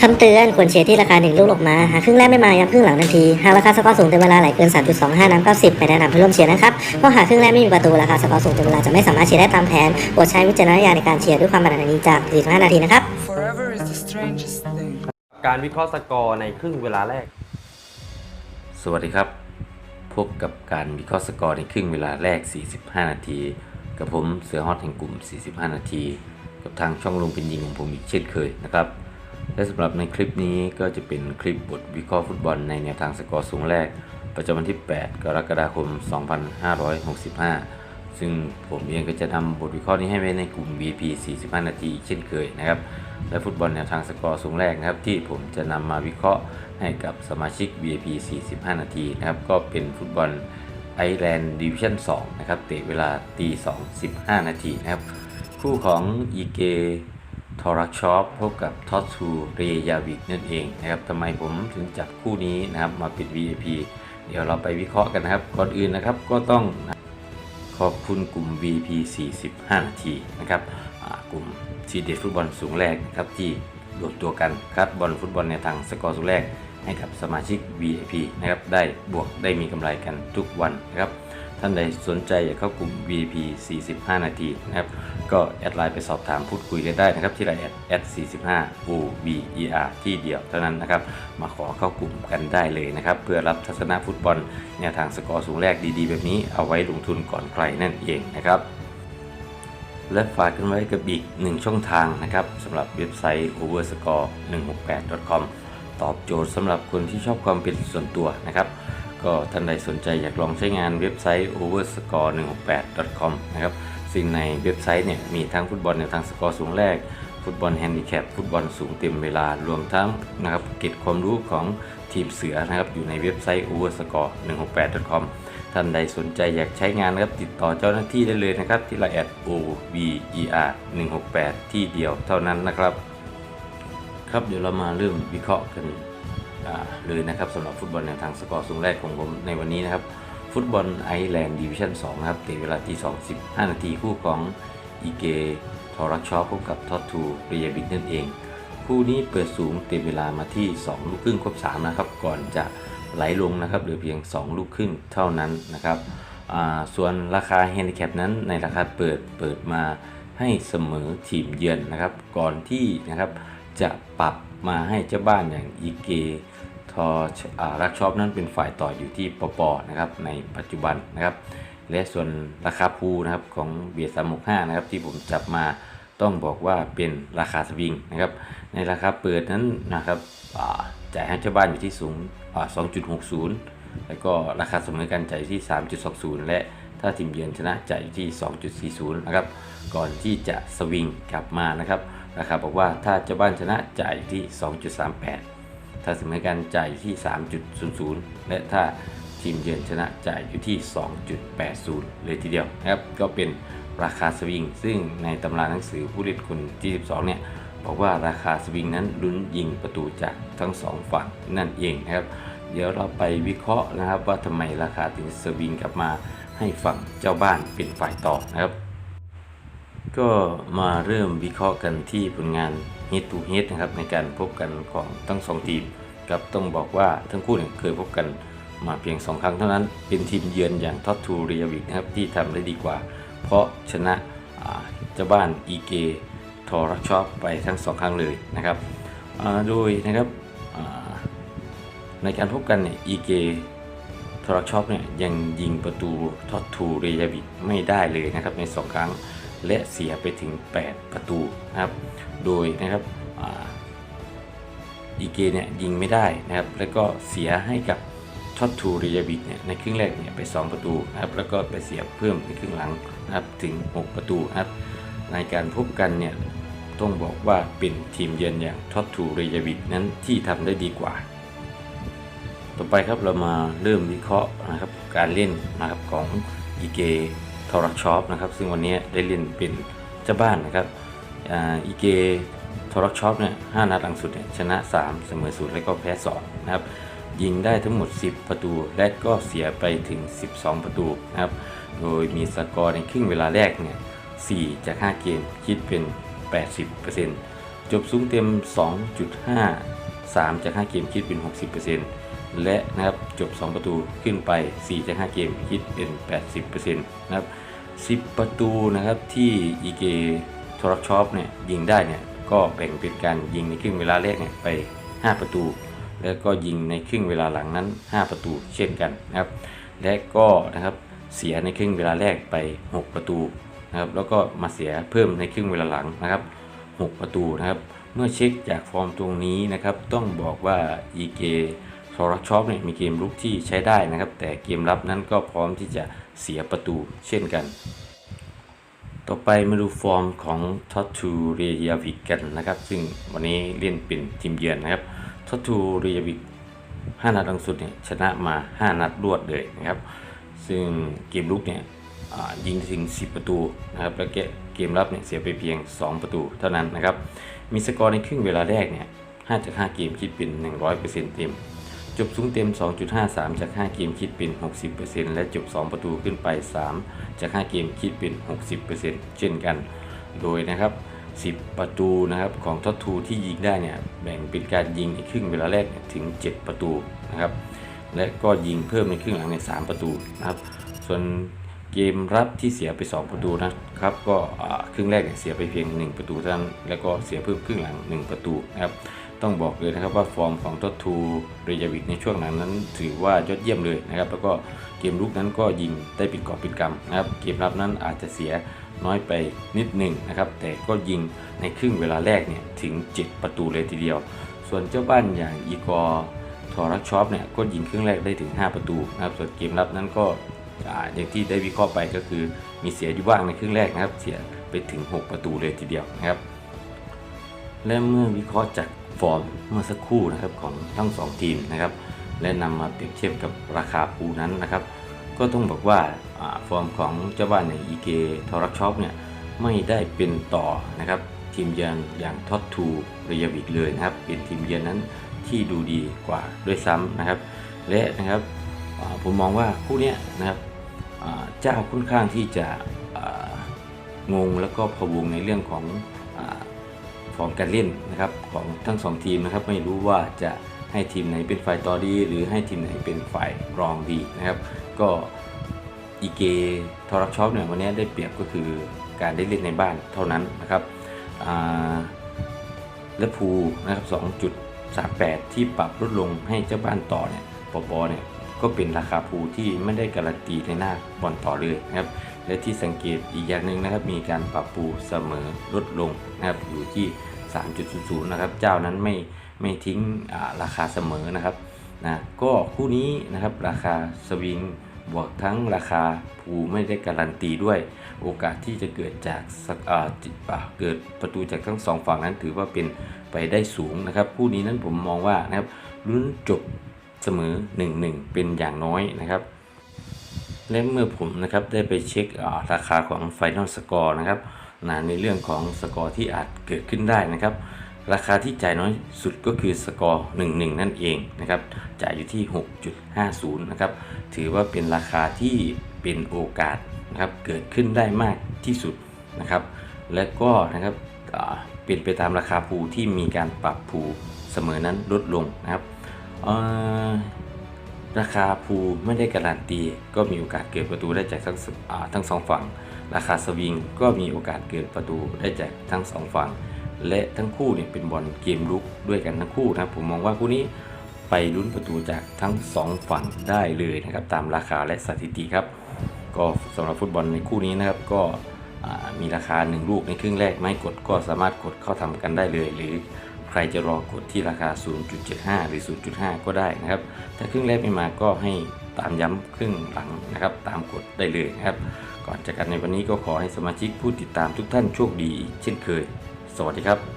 คำเตือนควรเชียร์ที่ราคาหนึ่งลูกออกมา หากครึ่งแรกไม่มาย้ำครึ่งหลังทันที หากราคาสกอร์สูงเต็มเวลาไหลเกิน 3.25 น้ำ90ไม่แนะนำให้ร่วมเชียร์นะครับ เพราะหากครึ่งแรกไม่มีประตูราคาสกอร์สูงเต็มเวลาจะไม่สามารถเชียร์ได้ตามแผนโปรดใช้วิจารณญาณในการเชียร์ด้วยความบันดาลนี้จาก45นาทีนะครับ การวิเคราะห์สกอร์ในครึ่งเวลาแรก สวัสดีครับพบกับการวิเคราะห์สกอร์ในครึ่งเวลาแรก 45 นาที กับผมเสือฮอตแห่งกลุ่ม 45 นาที กับทางช่องลงเป็นยิงของผมอีกเช่นเคยนะครับ และสำหรับในคลิปนี้ก็จะเป็นคลิปบทวิเคราะห์ฟุตบอลในแนวทางสกอร์สูงแรก ประจำวันที่ 8 กรกฎาคม 2565 ซึ่งผมเองก็จะนำบทวิเคราะห์นี้ให้ไว้ในกลุ่ม VP 45 นาทีเช่นเคยนะครับ และฟุตบอลแนวทางสกอร์สูงแรกนะครับ ที่ผมจะนำมาวิเคราะห์ให้กับสมาชิก VIP 45 นาทีนะครับ ก็เป็นฟุตบอลไอร์แลนด์ดิวิชั่น 2 นะครับ เตะเวลาตี 2 15 นาทีนะครับ คู่ของอีเก ทอรักชอปพบกับทอตทูเรยาวิกนั่นเองนะครับทำไมผมถึงจับคู่นี้นะครับมาเป็น VIP เดี๋ยวเราไปวิเคราะห์กันนะครับ ก่อนอื่นนะครับก็ต้องขอบคุณกลุ่ม VP 45 นาทีนะครับกลุ่มทีเด็ดฟุตบอลสูงแรกนะครับที่รวมตัวกันคัดบอลฟุตบอลในทางสกอร์สูงแรกให้กับสมาชิก VIP นะครับได้บวกได้มีกำไรกันทุกวันนะครับ ท่านใดสนใจอยากเข้ากลุ่ม VIP 45 นาทีนะครับ ก็แอดไลน์ไปสอบถามพูดคุยกันได้นะครับ ที่ไลน์แอด45 OBER ที่เดียวเท่านั้นนะครับ มาขอเข้ากลุ่มกันได้เลยนะครับ เพื่อรับทัศนะฟุตบอลแนวทางสกอร์สูงแรกดีๆ แบบนี้เอาไว้ลงทุนก่อนใครนั่นเองนะครับและฝากกันไว้กับอีกหนึ่งช่องทางนะครับสำหรับเว็บไซต์ overscore168.com ตอบโจทย์สำหรับคนที่ชอบความเป็นส่วนตัวนะครับ ก็ท่านใดสนใจอยากลองใช้งานเว็บไซต์ overscore168.com นะครับซึ่งในเว็บไซต์เนี่ยมีทั้งฟุตบอลในวทางสกอร์สูงแรก ฟุตบอลแฮนดิแคปฟุตบอลสูงเต็มเวลารวมทั้งนะครับเก็บความรู้ของทีมเสือนะครับอยู่ในเว็บไซต์ overscore168.com ท่านใดสนใจอยากใช้งานนะครับติดต่อเจ้าหน้าที่ได้เลยนะครับที่ไลน์แอด OVER 168ที่เดียวเท่านั้นนะครับ ครับเดี๋ยวเรามาเริ่มวิเคราะห์กัน เลยนะครับสำหรับฟุตบอลในวทางสกอร์สูงแรกของผมในวันนี้นะครับ ฟุตบอลไอร์แลนด์ดิวิชั่น2นะครับเตะเวลาที2 15 นาทีคู่ของอีเกทอรักชอพบกับทอตทูเรียบิกนั่นเอง คู่นี้เปิดสูงเต็มเวลามาที่ 2 ลูกครึ่งครบ3นะครับก่อนจะไหลลงนะครับเหลือเพียง 2 ลูกครึ่งเท่านั้นนะครับส่วนราคาแฮนดิแคปนั้นในราคาเปิดเปิดมาให้เสมอทีมเยือนนะครับ ก่อนที่นะครับจะปรับมาให้เจ้าบ้านอย่างอีเก ทอรักชอบนั้นเป็นฝ่ายต่ออยู่ที่ปปนะครับในปัจจุบันนะครับ และส่วนราคาภูนะครับของเบียร์สามหกห้านะครับที่ผมจับมาต้องบอกว่าเป็นราคาสวิงนะครับ ในราคาเปิดนั้นนะครับจ่ายให้เจ้าบ้านอยู่ที่สูงอ่า2.60 แล้วก็ราคาเสมอกันจ่ายอยู่ที่ 3.20 และถ้าทีมเยือนชนะจ่ายอยู่ที่ 2.40 นะครับ ก่อนที่จะสวิงกลับมานะครับ ราคาบอกว่าถ้าเจ้าบ้านชนะจ่ายอยู่ที่ 2.38 ถ้าเสมอกันจ่ายอยู่ที่ 3.00 และถ้าทีมเยือนชนะจ่ายอยู่ที่ 2.80 เลยทีเดียวนะครับ ก็เป็นราคาสวิง ซึ่งในตำราหนังสือผู้เล่นคนที่ 12 เนี่ยบอกว่าราคาสวิงนั้นลุ้นยิงประตูจากทั้งสองฝั่งนั่นเองนะครับ เดี๋ยวเราไปวิเคราะห์นะครับว่าทำไมราคาถึงสวิงกลับมาให้ฝั่งเจ้าบ้านเป็นฝ่ายต่อนะครับ ก็มาเริ่มวิเคราะห์กันที่ผลงาน Head to Head นะครับในการพบกันของทั้งสองทีมกับต้องบอกว่าทั้งคู่เนี่ยเคยพบกันมาเพียง 2 ครั้งเท่านั้น เป็นทีมเยือนอย่างท็อตทูเรียวิกนะครับที่ทำได้ดีกว่า เพราะชนะเจ้าบ้านอีเกทอรักชอบไปทั้ง 2 ครั้งเลยนะครับโดยนะครับในการพบกันเนี่ยอีเกทรชอปเนี่ยยังยิงประตูท็อตทูเรียาบิกไม่ได้เลยนะครับใน 2 ครั้ง และเสียไปถึง 8 ประตูนะครับ โดยนะครับอีเกเนี่ยยิงไม่ได้นะครับ แล้วก็เสียให้กับท็อตทูเรยาบิกเนี่ยในครึ่งแรกเนี่ยไป 2 ประตูนะครับ แล้วก็ไปเสียเพิ่มในครึ่งหลังนะครับถึง 6 ประตูนะครับ ในการพบกันเนี่ยต้องบอกว่าเป็นทีมเยือนอย่างท็อตทูเรยาบิกนั้นที่ทำได้ดีกว่า ต่อไปครับเรามาเริ่มวิเคราะห์นะครับการเล่นนะครับของอีเก ทอรักชอปนะครับซึ่งวันนี้ได้เล่นเป็นเจ้าบ้านนะครับอีเกทอรักชอปเนี่ยห้านัดหลังสุดเนี่ยชนะ 3 เสมอศูนย์และก็แพ้2นะครับยิงได้ทั้งหมด 10 ประตู และก็เสียไปถึง 12 ประตูนะครับโดยมีสกอร์ในครึ่งเวลาแรกเนี่ย4จาก 5 เกมคิดเป็น 80%สจบสูงเต็ม 2.5 3จาก 5 เกมคิดเป็น 60% และนะครับจบ 2 ประตูขึ้นไป 4 จาก 5 เกมคิดเป็น80%นะครับ 10 ประตูนะครับที่อีเกทอร์ชอปเนี่ยยิงได้เนี่ยก็แบ่งเป็นการยิงในครึ่งเวลาแรกเนี่ยไป 5 ประตู แล้วก็ยิงในครึ่งเวลาหลังนั้น 5 ประตูเช่นกันนะครับ และก็นะครับเสียในครึ่งเวลาแรกไป 6 ประตูนะครับแล้วก็มาเสียเพิ่มในครึ่งเวลาหลังนะครับ 6 ประตูนะครับ เมื่อเช็คจากฟอร์มตรงนี้นะครับ ต้องบอกว่าอี ทอร์ชอปเนี่ยมีเกมลุกที่ใช้ได้นะครับ แต่เกมรับนั้นก็พร้อมที่จะเสียประตูเช่นกัน ต่อไปมาดูฟอร์มของท็อตทูเรียวิกกันนะครับ ซึ่งวันนี้เล่นเป็นทีมเยือนนะครับท็อตทูเรียวิก5นัดหลังสุดเนี่ยชนะมา 5 นัดรวดเลยนะครับ ซึ่งเกมลุกเนี่ยยิงถึง 10 ประตูนะครับแล้วเกเกมรับเนี่ยเสียไปเพียง 2 ประตูเท่านั้นนะครับ มีสกอร์ในครึ่งเวลาแรกเนี่ย5จาก5เกมคิดเป็น 100%เต็ม จบสูงเต็ม 2.53 จาก 5 เกมคิดเป็น 60%และจบ 2 ประตูขึ้นไป 3 จาก 5 เกมคิดเป็น 60%เช่นกัน โดยนะครับ 10 ประตูนะครับของท็อตทูที่ยิงได้เนี่ยแบ่งเป็นการยิงในครึ่งเวลาแรกถึง 7 ประตูนะครับ และก็ยิงเพิ่มในครึ่งหลังใน3ประตูนะครับ ส่วนเกมรับที่เสียไป 2 ประตูนะครับ ก็ครึ่งแรกเนี่ยเสียไปเพียง 1 ประตูเท่านั้น แล้วก็เสียเพิ่มครึ่งหลัง 1 ประตูนะครับ ต้องบอกเลยนะครับว่าฟอร์มของท็อตทูเรยาวิกในช่วงหลังนั้น ถือว่ายอดเยี่ยมเลยนะครับ แล้วก็เกมลุกนั้นก็ยิงได้ปิดกรอบปิดกำนะครับ เกมรับนั้นอาจจะเสียน้อยไปนิดหนึ่งนะครับ แต่ก็ยิงในครึ่งเวลาแรกเนี่ยถึง 7 ประตูเลยทีเดียว ส่วนเจ้าบ้านอย่างอีกอร์ทอรักชอปเนี่ยก็ยิงครึ่งแรกได้ถึง 5 ประตูนะครับ ส่วนเกมรับนั้นก็อ่าอย่างที่ได้วิเคราะห์ไปก็คือมีเสียอยู่บ้างในครึ่งแรกนะครับ เสียไปถึง 6 ประตูเลยทีเดียวนะครับ และเมื่อวิเคราะห์จาก ฟอร์มเมื่อสักครู่นะครับของทั้งสองทีมนะครับ และนำมาเปรียบเทียบกับราคาปูนั้นนะครับ ก็ต้องบอกว่าฟอร์มของเจ้าบ้านในอีเกทอรักช็อปเนี่ยไม่ได้เป็นต่อนะครับ ทีมเยือนอย่างท็อตทูเรียวิกเลยนะครับ เป็นทีมเยือนนั้นที่ดูดีกว่าด้วยซ้ำนะครับ และนะครับผมมองว่าคู่นี้นะครับเจ้าค่อนข้างที่จะงงแล้วก็พะวงในเรื่องของ ฟอร์มการเล่นนะครับของทั้งสองทีมนะครับไม่รู้ว่าจะให้ทีมไหนเป็นฝ่ายต่อดี หรือให้ทีมไหนเป็นฝ่ายรองดีนะครับก็อีเกทอรักช็อปเนี่ยวันนี้ได้เปรียบก็คือการได้เล่นในบ้านเท่านั้นนะครับและภูนะครับ 2.38 ที่ปรับลดลงให้เจ้าบ้านต่อเนี่ยปปเนี่ยก็เป็นราคาภูที่ไม่ได้การันตีในหน้าบอลต่อเลยนะครับ และที่สังเกตอีกอย่างหนึ่งนะครับ มีการปรับปูเสมอลดลงนะครับอยู่ที่ 3.00 นะครับ เจ้านั้นไม่ไม่ทิ้งราคาเสมอนะครับนะก็คู่นี้นะครับราคาสวิงบวกทั้งราคาภูไม่ได้การันตีด้วย โอกาสที่จะเกิดจากจิอ่าเกิดประตูจากทั้งสองฝั่งนั้นถือว่าเป็นไปได้สูงนะครับคู่นี้นั้นผมมองว่านะครับลุ้นจบเสมอ 1-1 เป็นอย่างน้อยนะครับ และเมื่อผมนะครับได้ไปเช็คราคาของ Final Score นะครับนะในเรื่องของสกอร์ที่อาจเกิดขึ้นได้นะครับ ราคาที่จ่ายน้อยสุดก็คือสกอร์ 1-1 นั่นเองนะครับจ่ายอยู่ที่ 6.50 นะครับ ถือว่าเป็นราคาที่เป็นโอกาสนะครับเกิดขึ้นได้มากที่สุดนะครับ และก็นะครับเป็นไปตามราคาภูที่มีการปรับภูเสมอนั้นลดลงนะครับ ราคาภูไม่ได้การันตี ก็มีโอกาสเกิดประตูได้จากทั้งสอ่าทั้งสองฝั่ง ราคาสวิงก็มีโอกาสเกิดประตูได้จากทั้งสองฝั่ง และทั้งคู่เนี่ยเป็นบอลเกมลุกด้วยกันทั้งคู่นะครับผมมองว่าคู่นี้ไปลุ้นประตูจากทั้งสองฝั่งได้เลยนะครับตามราคาและสถิติครับ ก็สำหรับฟุตบอลในคู่นี้นะครับก็มีราคา 1 ลูกในครึ่งแรกไม่กดก็สามารถกดเข้าทำกันได้เลยหรือ รจะรอกดที่ราคา 0.75 หรือ 0.5 ก็ได้นะครับ ถ้าครึ่งแรกไม่มาก็ให้ตามย้ำครึ่งหลังนะครับ ตามกดได้เลยนะครับ ก่อนจากกันในวันนี้ก็ขอให้สมาชิกผู้ติดตามทุกท่านโชคดีเช่นเคย สวัสดีครับ